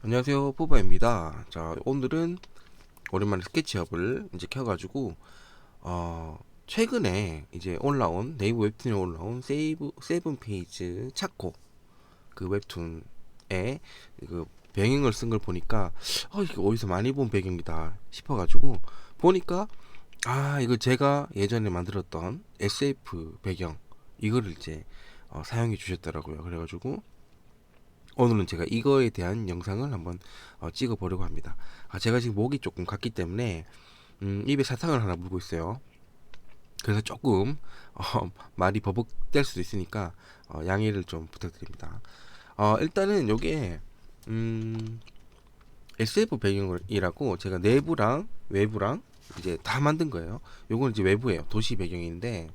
안녕하세요 뽀바입니다. 자 오늘은 오랜만에 스케치업을 이제 켜가지고 어 최근에 이제 올라온 네이버 웹툰에 올라온 세이브 세븐 페이지 차코 그 웹툰에 그 배경을 쓴 걸 보니까 어 이거 어디서 많이 본 배경이다 싶어가지고 보니까 아 이거 제가 예전에 만들었던 SF 배경 이거를 이제 어, 사용해 주셨더라고요. 그래가지고 오늘은 제가 이거에 대한 영상을 한번 어, 찍어 보려고 합니다. 아, 제가 지금 목이 조금 갔기 때문에 음, 입에 사탕을 하나 물고 있어요. 그래서 조금 어, 말이 버벅될 수도 있으니까 어, 양해를 좀 부탁드립니다. 어, 일단은 요게 음, SF 배경이라고 제가 내부랑 외부랑 이제 다 만든 거예요. 요건 이제 외부예요. 도시 배경인데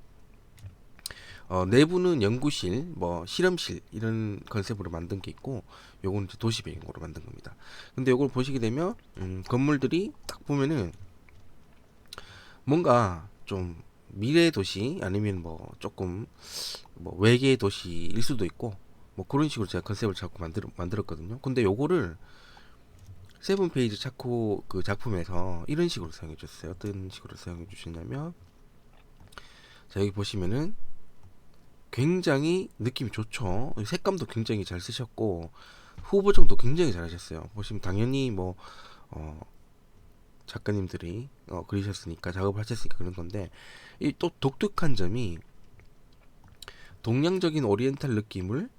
어, 내부는 연구실, 뭐 실험실 이런 컨셉으로 만든 게 있고, 요거는 이제 도시 배경으로 만든 겁니다. 근데 요걸 보시게 되면 음, 건물들이 딱 보면은 뭔가 좀 미래 도시 아니면 뭐 조금 뭐 외계 도시일 수도 있고 뭐 그런 식으로 제가 컨셉을 자꾸 만들 만들었거든요. 근데 요거를 세븐 페이지 차코 그 작품에서 이런 식으로 사용해 줬어요. 어떤 식으로 사용해 주셨냐면 자 여기 보시면은 굉장히 느낌이 좋죠. 색감도 굉장히 잘 쓰셨고 후보정도 굉장히 잘하셨어요. 보시면 당연히 뭐 어, 작가님들이 어, 그리셨으니까 작업하셨으니까 그런 건데 이 또 독특한 점이 동양적인 오리엔탈 느낌을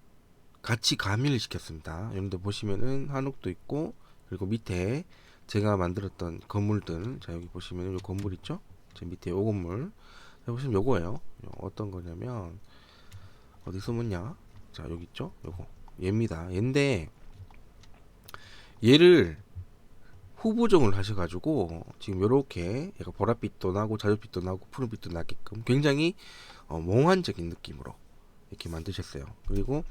같이 가미를 시켰습니다. 여러분들 보시면은 한옥도 있고 그리고 밑에 제가 만들었던 건물들 자 여기 보시면 요 건물 있죠? 저 밑에 요 건물 자 보시면 요거예요. 요 어떤 거냐면 어디 숨었냐? 자 여기 있죠? 요거 얘입니다. 얘인데 얘를 후보정을 하셔가지고 지금 요렇게 얘가 보랏빛도 나고 자주빛도 나고 푸른빛도 나게끔 굉장히 어, 몽환적인 느낌으로 이렇게 만드셨어요. 그리고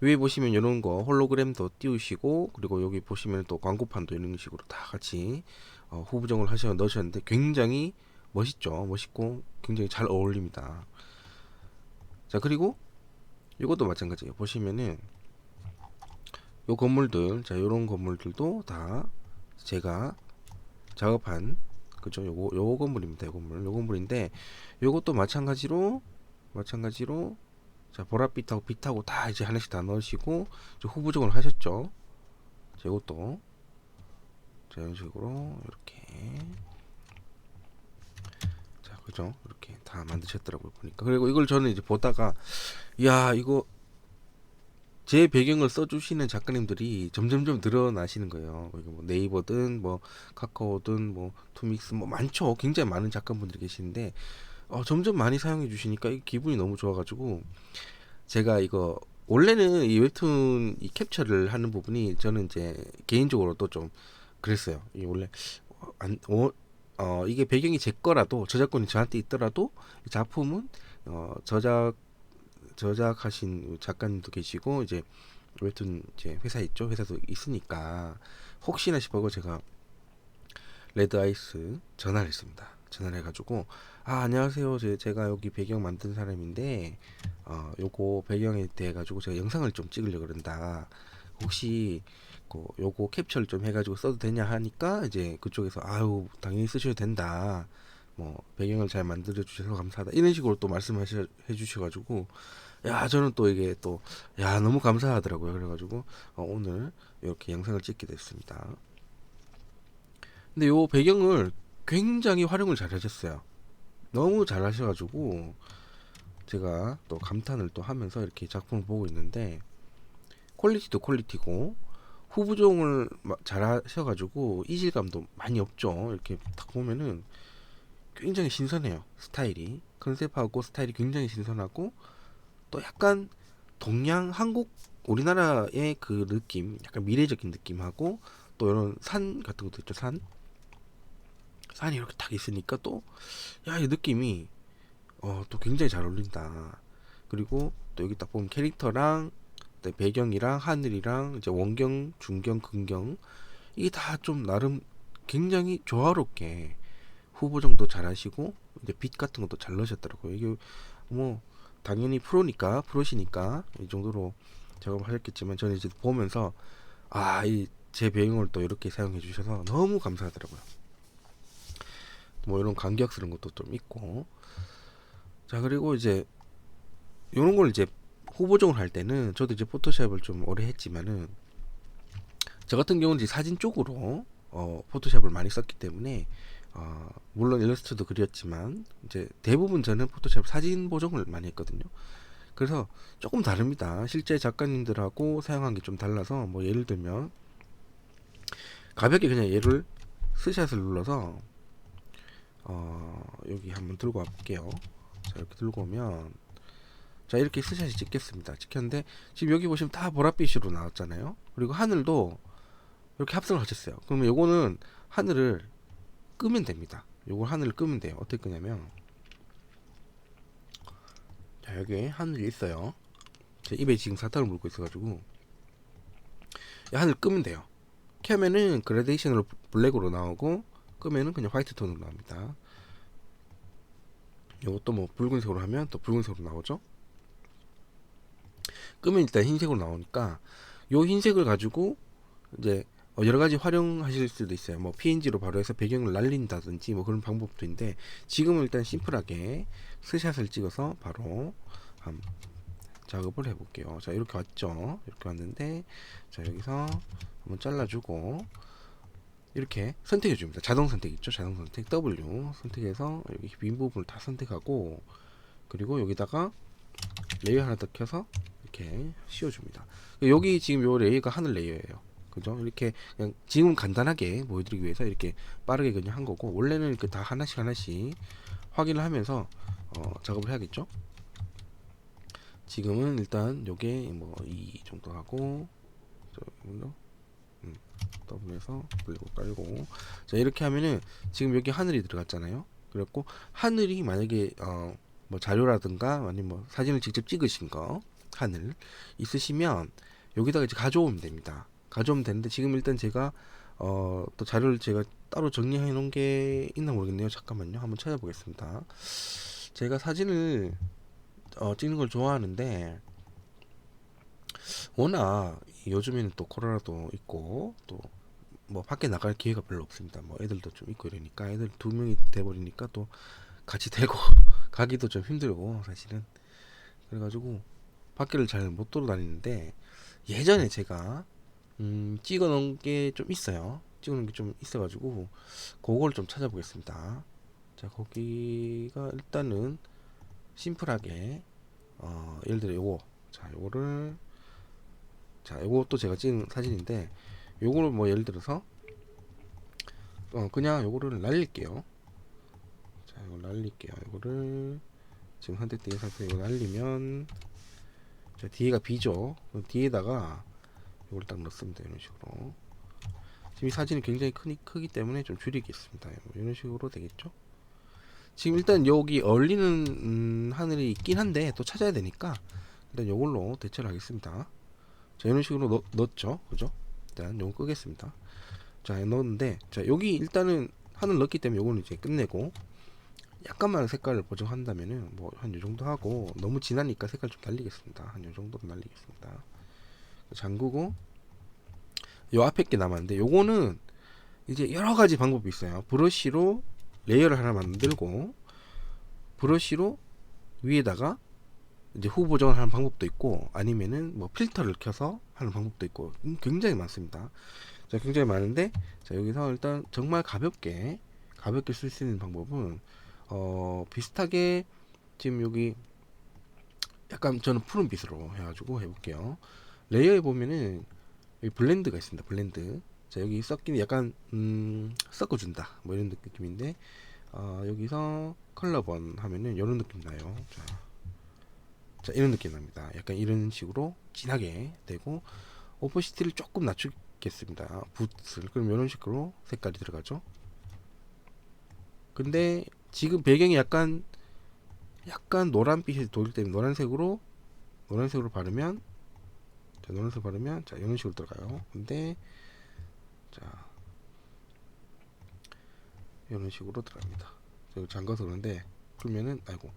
위에 보시면 이런 거 홀로그램도 띄우시고 그리고 여기 보시면 또 광고판도 이런 식으로 다 같이 어, 후보정을 하셔 넣으셨는데 굉장히 멋있죠. 멋있고 굉장히 잘 어울립니다. 자 그리고 이것도 마찬가지예요. 보시면은 요 건물들, 자 요런 건물들도 다 제가 작업한 그죠? 요거 요 건물입니다. 요 건물, 요 건물인데 요것도 마찬가지로 마찬가지로 자 보랏빛하고 빛하고 다 이제 하나씩 다 넣으시고 이제 후보적으로 하셨죠. 자 이것도 자 이런 식으로 이렇게 자 그죠? 다 만드셨더라고요 보니까 그리고 이걸 저는 이제 보다가 야 이거 제 배경을 써주시는 작가님들이 점점점 늘어나시는 거예요. 뭐 네이버든 뭐 카카오든 뭐 투믹스 뭐 많죠. 굉장히 많은 작가분들이 계시는데 어, 점점 많이 사용해 주시니까 이 기분이 너무 좋아가지고 제가 이거 원래는 이 웹툰 이 캡처를 하는 부분이 저는 이제 개인적으로도 좀 그랬어요. 이 원래 어, 안 어, 어 이게 배경이 제 거라도 저작권이 저한테 있더라도 이 작품은 어 저작 저작하신 작가님도 계시고 이제 웹툰 이제 회사 있죠? 회사도 있으니까 혹시나 싶어서 제가 레드 아이스 전화를 했습니다. 전화를 해가지고 아 안녕하세요. 제, 제가 여기 배경 만든 사람인데 어 요거 배경에 대해 가지고 제가 영상을 좀 찍으려고 그런다 혹시 그 요거 캡처를 좀 해가지고 써도 되냐 하니까 이제 그쪽에서 아유 당연히 쓰셔도 된다. 뭐 배경을 잘 만들어 주셔서 감사하다. 이런 식으로 또 말씀하셔 해주셔가지고. 야 저는 또 이게 또 야 너무 감사하더라고요. 그래가지고 어, 오늘 이렇게 영상을 찍게 됐습니다. 근데 요 배경을 굉장히 활용을 잘 하셨어요. 너무 잘 하셔가지고 제가 또 감탄을 또 하면서 이렇게 작품을 보고 있는데 퀄리티도 퀄리티고 후보종을 마- 잘 하셔가지고 이질감도 많이 없죠. 이렇게 딱 보면은 굉장히 신선해요 스타일이. 컨셉하고 스타일이 굉장히 신선하고 또 약간 동양 한국 우리나라의 그 느낌 약간 미래적인 느낌하고 또 이런 산 같은 것도 있죠 산. 산이 이렇게 딱 있으니까 또 야 이 느낌이 어 또 굉장히 잘 어울린다. 그리고 또 여기 딱 보면 캐릭터랑 또 배경이랑 하늘이랑 이제 원경 중경 근경 이게 다 좀 나름 굉장히 조화롭게 후보 정도 잘 하시고 이제 빛 같은 것도 잘 넣으셨더라고요 이게 뭐 당연히 프로니까 프로시니까 이 정도로 작업하셨겠지만 저는 이제 보면서 아 이 제 배경을 또 이렇게 사용해 주셔서 너무 감사하더라고요. 뭐 이런 감격스러운 것도 좀 있고 자 그리고 이제 이런 걸 이제 후보적으로 할 때는 저도 이제 포토샵을 좀 오래 했지만은 저 같은 경우는 이제 사진 쪽으로 어, 포토샵을 많이 썼기 때문에 어, 물론 일러스트도 그렸지만 이제 대부분 저는 포토샵 사진 보정을 많이 했거든요. 그래서 조금 다릅니다. 실제 작가님들하고 사용한 게 좀 달라서 뭐 예를 들면 가볍게 그냥 얘를 스샷을 눌러서 어, 여기 한번 들고 와볼게요. 자 이렇게 들고 오면 자 이렇게 스샷이 찍겠습니다. 찍혔는데 지금 여기 보시면 다 보랏빛으로 나왔잖아요. 그리고 하늘도 이렇게 합성을 하셨어요. 그러면 요거는 하늘을 끄면 됩니다. 요걸 하늘을 끄면 돼요. 어떻게 끄냐면 자 여기 하늘이 있어요. 제 입에 지금 사탕을 물고 있어가지고 이 하늘 끄면 돼요. 켜면은 그라데이션으로 블랙으로 나오고 끄면은 그냥 화이트 톤으로 나옵니다. 요것도 뭐 붉은색으로 하면 또 붉은색으로 나오죠. 끄면 일단 흰색으로 나오니까 요 흰색을 가지고 이제 어, 여러 가지 활용하실 수도 있어요. 뭐 PNG로 바로 해서 배경을 날린다든지 뭐 그런 방법도 있는데 지금은 일단 심플하게 스샷을 찍어서 바로 한 작업을 해볼게요. 자 이렇게 왔죠. 이렇게 왔는데 자 여기서 한번 잘라주고 이렇게 선택해 줍니다. 자동 선택 있죠. 자동 선택 W 선택해서 여기 빈 부분을 다 선택하고 그리고 여기다가 레이어 하나 더 켜서 이렇게 씌워줍니다. 여기 지금 요 레이어가 하늘 레이어예요. 그죠? 이렇게 그냥 지금 간단하게 보여드리기 위해서 이렇게 빠르게 그냥 한 거고 원래는 이렇게 다 하나씩 하나씩 확인을 하면서 어, 작업을 해야겠죠? 지금은 일단 요게 뭐 이 정도 하고 저 정도 음, 더블에서 블랙으로 깔고 자 이렇게 하면은 지금 여기 하늘이 들어갔잖아요. 그랬고 하늘이 만약에 어 뭐 자료라든가 아니면 뭐 사진을 직접 찍으신 거 하늘 있으시면 여기다가 이제 가져오면 됩니다. 가져오면 되는데 지금 일단 제가 어 또 자료를 제가 따로 정리해 놓은 게 있나 모르겠네요. 잠깐만요. 한번 찾아보겠습니다. 제가 사진을 어, 찍는 걸 좋아하는데 워낙 요즘에는 또 코로나도 있고 또 뭐 밖에 나갈 기회가 별로 없습니다. 뭐 애들도 좀 있고 이러니까 애들 두 명이 돼 버리니까 또 같이 되고 가기도 좀 힘들고 사실은 그래가지고 밖에를 잘 못 돌아다니는데 예전에 제가 음, 찍어 놓은 게 좀 있어요. 찍어 놓은 게 좀 있어 가지고 그걸 좀 찾아보겠습니다. 자 거기가 일단은 심플하게 어, 예를 들어 요거 자 요거를 자 요것도 제가 찍은 사진인데 요거를 뭐 예를 들어서 어 그냥 요거를 날릴게요 자 이거 날릴게요 요거를 지금 선택된 상태 이거 날리면 자 뒤에가 B죠 뒤에다가 요걸 딱 넣습니다 이런 식으로 지금 이 사진이 굉장히 크니, 크기 때문에 좀 줄이겠습니다 이런 식으로 되겠죠 지금 일단 여기 어울리는 음, 하늘이 있긴 한데 또 찾아야 되니까 일단 요걸로 대처를 하겠습니다. 자 이런 식으로 넣, 넣었죠, 그죠? 일단 요거 끄겠습니다. 자 넣었는데 자 여기 일단은 하늘 넣었기 때문에 요거는 이제 끝내고 약간만 색깔을 보정한다면은 뭐 한 요 정도 하고 너무 진하니까 색깔 좀 날리겠습니다. 한 요 정도로 날리겠습니다. 잠그고 요 앞에 게 남았는데 요거는 이제 여러 가지 방법이 있어요. 브러쉬로 레이어를 하나 만들고 브러쉬로 위에다가 이제 후 보정을 하는 방법도 있고 아니면은 뭐 필터를 켜서 하는 방법도 있고 음, 굉장히 많습니다. 자, 굉장히 많은데 자, 여기서 일단 정말 가볍게 가볍게 쓸 수 있는 방법은 어, 비슷하게 지금 여기 약간 저는 푸른 빛으로 해가지고 해볼게요. 레이어에 보면은 여기 블렌드가 있습니다. 블렌드. 자 여기 섞이는 약간 음, 섞어준다 뭐 이런 느낌인데 어, 여기서 컬러 번 하면은 이런 느낌 나요 자, 자 이런 느낌 납니다 약간 이런 식으로 진하게 되고 오퍼시티를 조금 낮추겠습니다 붓을 그럼 이런 식으로 색깔이 들어가죠 근데 지금 배경이 약간 약간 노란빛이 돌 때문에 노란색으로 노란색으로 바르면 자 노란색 바르면 자 이런 식으로 들어가요 근데 자 이런 식으로 들어갑니다. 저 잠가서 그런데 풀면은 아이고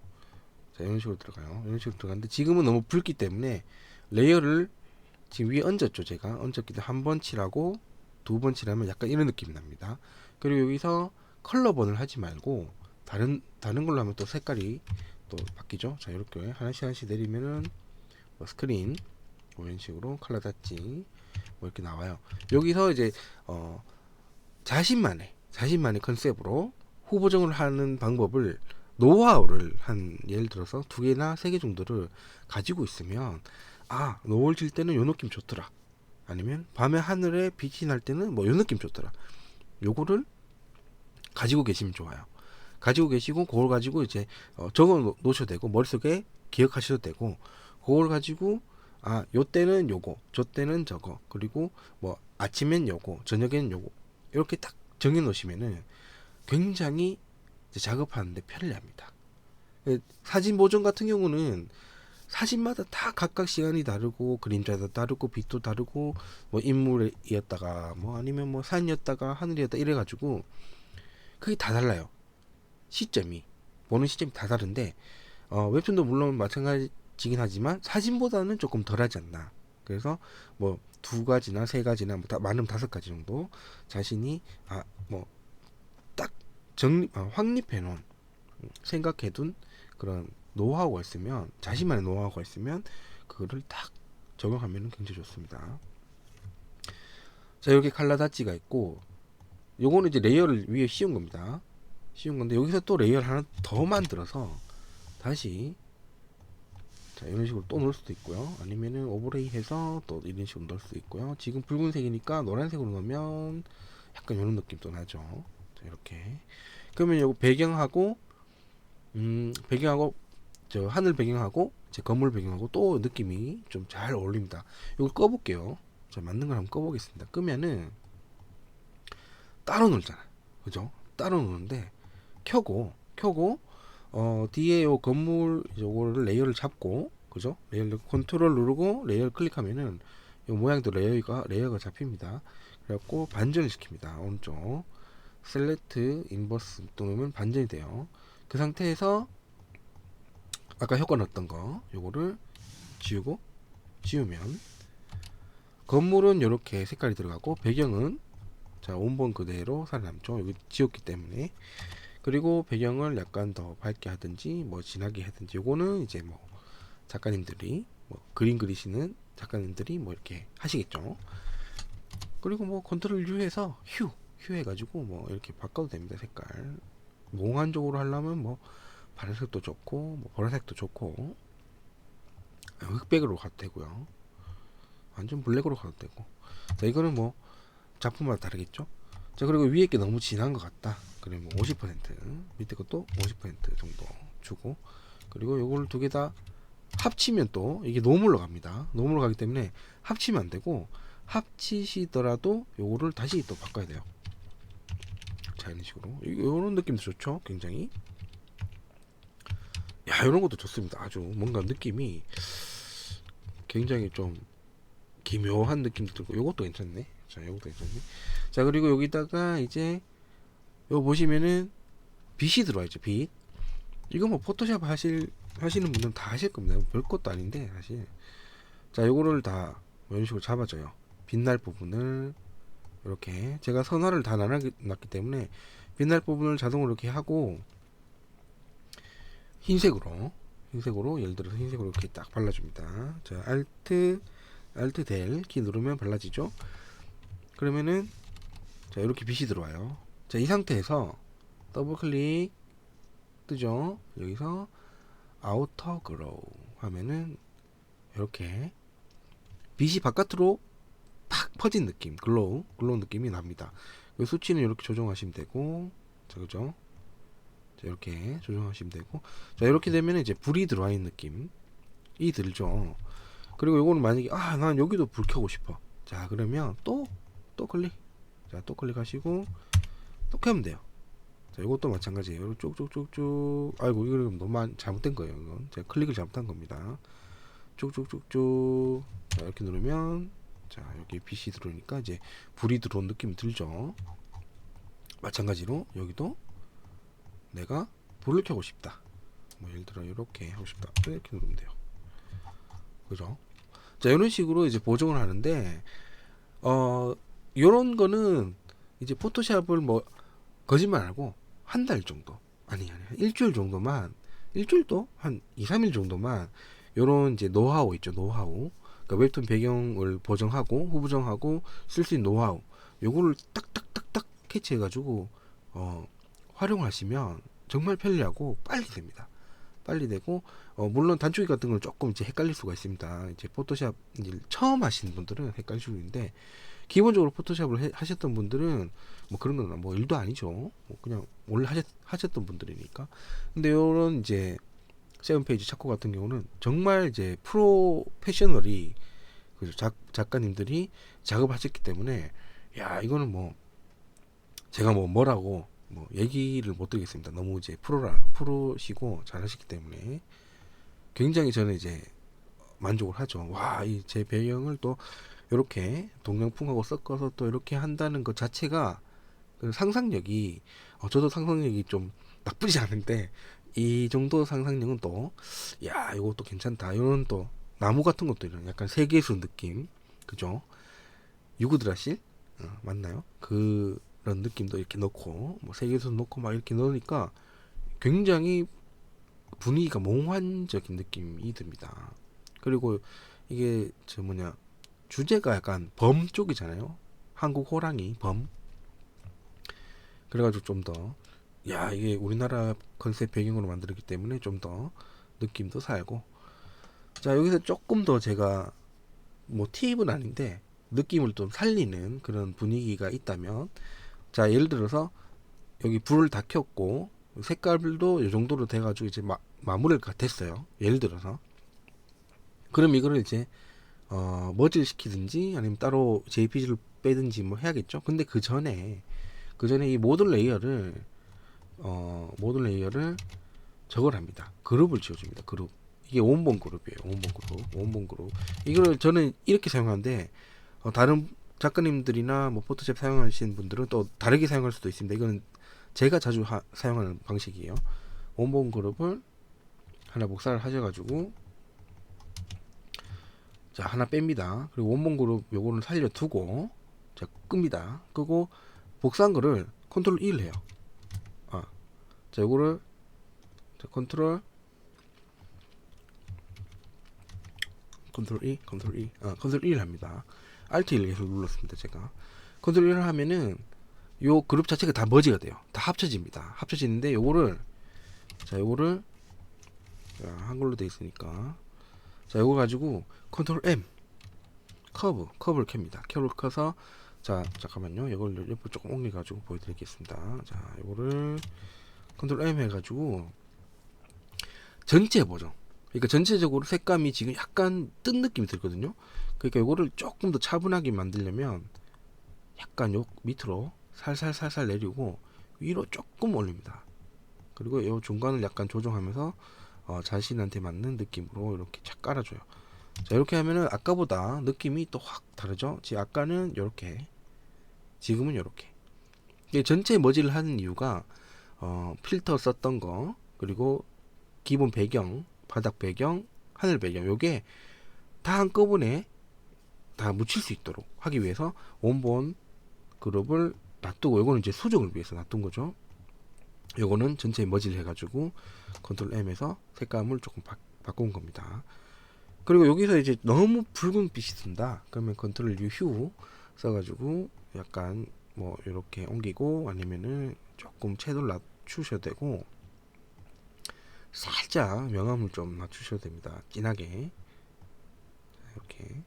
자 이런 식으로 들어가요. 이런 식으로 들어가는데 지금은 너무 붉기 때문에 레이어를 지금 위에 얹었죠 제가 얹었기 때문에 한 번 칠하고 두 번 칠하면 약간 이런 느낌이 납니다. 그리고 여기서 컬러번을 하지 말고 다른 다른 걸로 하면 또 색깔이 또 바뀌죠. 자 이렇게 하나씩 하나씩 내리면은 뭐 스크린 뭐 이런 식으로 컬러 닫지 뭐 이렇게 나와요. 여기서 이제 어 자신만의 자신만의 컨셉으로 후보정을 하는 방법을 노하우를 한 예를 들어서 두 개나 세 개 정도를 가지고 있으면 아 노을 질 때는 요 느낌 좋더라 아니면 밤에 하늘에 빛이 날 때는 뭐 요 느낌 좋더라 요거를 가지고 계시면 좋아요 가지고 계시고 그걸 가지고 이제 어, 적어 놓- 놓으셔도 되고 머릿속에 기억하셔도 되고 그걸 가지고 아 요 때는 요거 저 때는 저거 그리고 뭐 아침엔 요거 저녁엔 요거 이렇게 딱 정해 놓으시면은 굉장히 이제 작업하는데 편리합니다. 예, 사진 보정 같은 경우는 사진마다 다 각각 시간이 다르고 그림자도 다르고 빛도 다르고 뭐 인물이었다가 뭐 아니면 뭐 산이었다가 하늘이었다 이래 가지고 그게 다 달라요. 시점이 보는 시점이 다 다른데 어, 웹툰도 물론 마찬가지긴 하지만 사진보다는 조금 덜하지 않나. 그래서 뭐 두 가지나 세 가지나 뭐 다, 많으면 다섯 가지 정도 자신이 아 뭐 딱 정립 아, 확립해 놓은 생각해 둔 그런 노하우가 있으면 자신만의 노하우가 있으면 그거를 딱 적용하면 굉장히 좋습니다. 자 이렇게 칼라 다찌가 있고 요거는 이제 레이어를 위에 씌운 겁니다. 씌운 건데 여기서 또 레이어를 하나 더 만들어서 다시 자 이런 식으로 또 넣을 수도 있고요. 아니면은 오버레이 해서 또 이런 식으로 넣을 수도 있고요. 지금 붉은색이니까 노란색으로 넣으면 약간 이런 느낌도 나죠. 자, 이렇게 그러면 요거 배경하고 음 배경하고 저 하늘 배경하고 제 건물 배경하고 또 느낌이 좀 잘 어울립니다. 이걸 꺼볼게요. 자 맞는 걸 한번 꺼보겠습니다. 끄면은 따로 놀잖아. 그죠? 따로 노는데 켜고 켜고 어 뒤에 요 건물 요거를 레이어를 잡고 그죠? 레이어 컨트롤 누르고 레이어 클릭하면은 요 모양도 레이어가 레이어가 잡힙니다. 그래갖고 반전을 시킵니다. 오른쪽 셀렉트 인버스 또 누르면 반전이 돼요. 그 상태에서 아까 효과 넣었던 거 요거를 지우고 지우면 건물은 이렇게 색깔이 들어가고 배경은 자 원본 그대로 살아남죠. 여기 지웠기 때문에 그리고 배경을 약간 더 밝게 하든지 뭐 진하게 하든지 요거는 이제 뭐 작가님들이 뭐 그림 그리시는 작가님들이 뭐 이렇게 하시겠죠. 그리고 뭐 컨트롤 U 해서 휴, 휴 해가지고 뭐 이렇게 바꿔도 됩니다 색깔. 몽환적으로 하려면 뭐 파란색도 좋고 뭐 보라색도 좋고 아, 흑백으로 가도 되고요. 완전 블랙으로 가도 되고. 자 이거는 뭐 작품마다 다르겠죠. 자 그리고 위에 게 너무 진한 것 같다. 그러면 뭐50% 밑에 것도 50% 정도 주고 그리고 요걸 두 개 다 합치면 또 이게 노물로 갑니다. 노물로 가기 때문에 합치면 안 되고 합치시더라도 요거를 다시 또 바꿔야 돼요. 자 이런 식으로 이런 느낌도 좋죠. 굉장히 야 이런 것도 좋습니다. 아주 뭔가 느낌이 굉장히 좀 기묘한 느낌도 들고 요것도 괜찮네. 자 요것도 괜찮네. 자 그리고 여기다가 이제 요 보시면은 빛이 들어와 있죠. 빛. 이거 뭐 포토샵 하실 하시는 분들은 다 하실 겁니다. 별 것도 아닌데 사실. 자 요거를 다 이런 식으로 잡아줘요. 빛날 부분을 이렇게 제가 선화를 다 나눠놨기 때문에 빛날 부분을 자동으로 이렇게 하고 흰색으로 흰색으로 예를 들어서 흰색으로 이렇게 딱 발라줍니다. 자 알트 알트 델키 누르면 발라지죠. 그러면은 자 이렇게 빛이 들어와요. 자 이 상태에서 더블 클릭 뜨죠. 여기서 아우터 그로우 하면은 이렇게 빛이 바깥으로 팍 퍼진 느낌 글로우 글로우 느낌이 납니다. 그 수치는 이렇게 조정하시면 되고 자 그죠? 자 이렇게 조정하시면 되고 자 이렇게 되면 이제 불이 들어와 있는 느낌이 들죠. 그리고 요거는 만약에 아 난 여기도 불 켜고 싶어. 자 그러면 또 또 클릭 자 또 클릭하시고 또 켜면 돼요. 자 이것도 마찬가지예요. 쭉쭉쭉쭉 아이고 이거 너무 많- 잘못된 거예요. 이건 제가 클릭을 잘못한 겁니다. 쭉쭉쭉쭉 자 이렇게 누르면 자 여기 빛이 들어오니까 이제 불이 들어온 느낌이 들죠. 마찬가지로 여기도 내가 불을 켜고 싶다. 뭐 예를 들어 이렇게 하고 싶다. 이렇게 누르면 돼요. 그죠? 자 이런 식으로 이제 보정을 하는데 어 요런 거는 이제 포토샵을 뭐 거짓말 하고 한 달 정도 아니 아니 한 일주일 정도만 일주일도 한 2, 3일 정도만 요런 이제 노하우 있죠 노하우. 그러니까 웹툰 배경을 보정하고 후보정하고 쓸 수 있는 노하우. 요거를 딱딱딱딱 캐치해 가지고 어 활용하시면 정말 편리하고 빨리 됩니다. 빨리 되고 어 물론 단축키 같은 건 조금 이제 헷갈릴 수가 있습니다. 이제 포토샵 이제 처음 하시는 분들은 헷갈릴 수 있는데 기본적으로 포토샵을 해- 하셨던 분들은 뭐 그런 건 뭐 일도 아니죠. 뭐 그냥 원래 하셨, 하셨던 분들이니까. 근데 요런 이제 세븐 페이지 착고 같은 경우는 정말 이제 프로페셔널이 그 작, 작가님들이 작업하셨기 때문에 야 이거는 뭐 제가 뭐 뭐라고 뭐 얘기를 못 드리겠습니다. 너무 이제 프로라 프로시고 잘하셨기 때문에 굉장히 저는 이제 만족을 하죠. 와 이 제 배경을 또 이렇게 동양풍하고 섞어서 또 이렇게 한다는 것 자체가 그 상상력이 어, 저도 상상력이 좀 나쁘지 않은데 이 정도 상상력은 또 야 이것도 괜찮다. 이런 또 나무 같은 것도 이런 약간 세계수 느낌. 그죠? 유구드라실? 어, 맞나요? 그런 느낌도 이렇게 넣고 뭐 세계수 넣고 막 이렇게 넣으니까 굉장히 분위기가 몽환적인 느낌이 듭니다. 그리고 이게 저 뭐냐 주제가 약간 범 쪽이잖아요. 한국 호랑이 범. 그래가지고 좀 더, 야 이게 우리나라 컨셉 배경으로 만들었기 때문에 좀 더 느낌도 살고. 자 여기서 조금 더 제가 뭐 팁은 아닌데 느낌을 좀 살리는 그런 분위기가 있다면, 자 예를 들어서 여기 불을 다 켰고 색깔도 이 정도로 돼가지고 이제 마, 마무리가 됐어요. 예를 들어서. 그럼 이거를 이제 어, 머지를 시키든지 아니면 따로 JPG를 빼든지 뭐 해야겠죠. 근데 그 전에 그 전에 이 모든 레이어를 어, 모든 레이어를 저걸 합니다. 그룹을 지어줍니다. 그룹. 이게 원본 그룹이에요. 원본 그룹. 원본 그룹. 이거를 저는 이렇게 사용하는데 어, 다른 작가님들이나 뭐 포토샵 사용하시는 분들은 또 다르게 사용할 수도 있습니다. 이거는 제가 자주 하, 사용하는 방식이에요. 원본 그룹을 하나 복사를 하셔가지고 자 하나 뺍니다. 그리고 원본 그룹 요거는 살려두고 자 끕니다. 끄고 복사한 거를 컨트롤 1 해요. 아, 자 요거를 자 컨트롤 컨트롤 2, 컨트롤 2, 아 컨트롤 1 합니다. Alt 1 계속 눌렀습니다 제가. 컨트롤 1을 하면은 요 그룹 자체가 다 머지가 돼요. 다 합쳐집니다. 합쳐지는데 요거를 자 요거를 자, 한글로 돼 있으니까 자 요거 가지고 컨트롤 M. 커브 커브를 켭니다. 커브를 켜서 자 잠깐만요. 이걸 옆으로 조금 옮겨 가지고 보여드리겠습니다. 자 요거를 컨트롤 M 해가지고 전체 보정 그러니까 전체적으로 색감이 지금 약간 뜬 느낌이 들거든요. 그러니까 요거를 조금 더 차분하게 만들려면 약간 요 밑으로 살살살살 내리고 위로 조금 올립니다. 그리고 요 중간을 약간 조정하면서 어, 자신한테 맞는 느낌으로 이렇게 착 깔아줘요. 자 이렇게 하면은 아까보다 느낌이 또 확 다르죠. 지 아까는 이렇게, 지금은 이렇게. 전체 머지를 하는 이유가 어, 필터 썼던 거 그리고 기본 배경, 바닥 배경, 하늘 배경 요게 다 한꺼번에 다 묻힐 수 있도록 하기 위해서 원본 그룹을 놔두고 요거는 이제 수정을 위해서 놔둔 거죠. 요거는 전체 머지를 해가지고 컨트롤 M에서 색감을 조금 바, 바꾼 겁니다. 그리고 여기서 이제 너무 붉은 빛이 든다. 그러면 컨트롤 U 휴 써가지고 약간 뭐 이렇게 옮기고 아니면은 조금 채도를 낮추셔도 되고 살짝 명암을 좀 낮추셔도 됩니다. 진하게 이렇게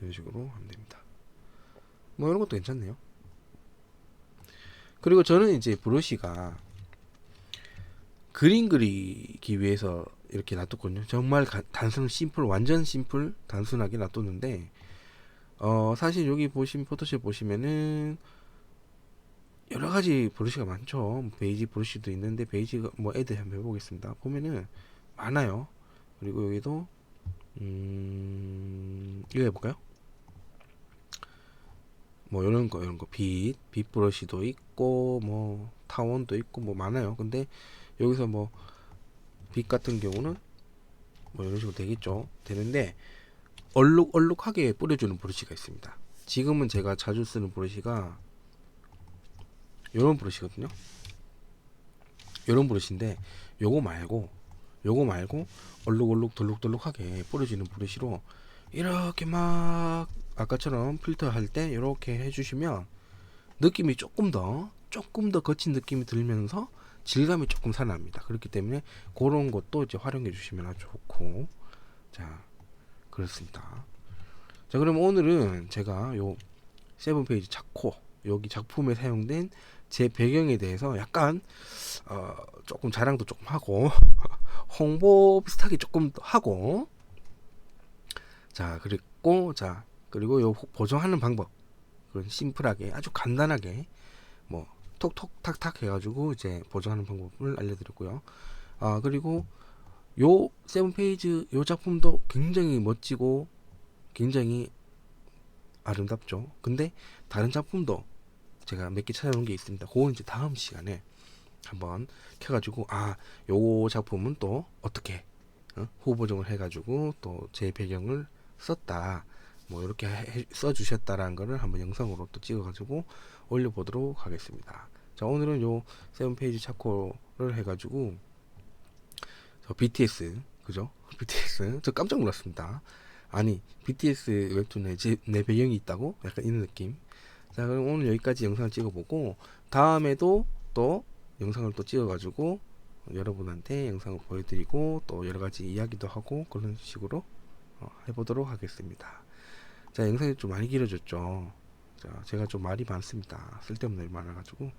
이런 식으로 하면 됩니다. 뭐 이런 것도 괜찮네요. 그리고 저는 이제 브러쉬가 그림 그리기 위해서 이렇게 놔뒀거든요. 정말 가, 단순 심플 완전 심플 단순하게 놔뒀는데 어 사실 여기 보신 포토샵 보시면은 여러 가지 브러쉬가 많죠. 베이지 브러쉬도 있는데 베이지가 뭐 애드 한번 해보겠습니다. 보면은 많아요. 그리고 여기도 음 이거 해볼까요? 뭐 이런 거 이런 거 빛 빛 브러쉬도 있고 뭐 타원도 있고 뭐 많아요 근데 여기서 뭐 빛 같은 경우는 뭐 이런 식으로 되겠죠 되는데 얼룩 얼룩하게 뿌려주는 브러쉬가 있습니다. 지금은 제가 자주 쓰는 브러쉬가 요런 브러쉬거든요. 요런 브러쉬인데 요거 말고 요거 말고 얼룩얼룩 돌룩돌룩하게 뿌려지는 브러쉬로 이렇게 막 아까처럼 필터 할 때 이렇게 해주시면 느낌이 조금 더 조금 더 거친 느낌이 들면서 질감이 조금 살아납니다. 그렇기 때문에 그런 것도 이제 활용해 주시면 아주 좋고 자 그렇습니다. 자 그럼 오늘은 제가 요 세븐 페이지 작코 여기 작품에 사용된 제 배경에 대해서 약간 어, 조금 자랑도 조금 하고 홍보 비슷하게 조금 더 하고 자 그리고 자 그리고 요 보정하는 방법 그런 심플하게 아주 간단하게 뭐 톡톡 탁탁 해가지고 이제 보정하는 방법을 알려드렸고요. 아 그리고 요 세븐 페이지 요 작품도 굉장히 멋지고 굉장히 아름답죠. 근데 다른 작품도 제가 몇 개 찾아놓은 게 있습니다. 그건 이제 다음 시간에 한번 켜가지고 아요 작품은 또 어떻게 어? 후보정을 해가지고 또 제 배경을 썼다 뭐 이렇게 해- 써주셨다라는 거를 한번 영상으로 또 찍어가지고 올려보도록 하겠습니다. 자 오늘은 요 세븐 페이지 차코를 해가지고 저 BTS 그죠? BTS 저 깜짝 놀랐습니다. 아니 BTS 웹툰에 제, 내 배경이 있다고 약간 이런 느낌. 자 그럼 오늘 여기까지 영상을 찍어보고 다음에도 또 영상을 또 찍어가지고 여러분한테 영상을 보여드리고 또 여러 가지 이야기도 하고 그런 식으로 어, 해보도록 하겠습니다. 자 영상이 좀 많이 길어졌죠. 자 제가 좀 말이 많습니다. 쓸데없는 말 많아가지고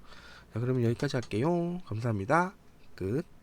자 그러면 여기까지 할게요. 감사합니다. 끝.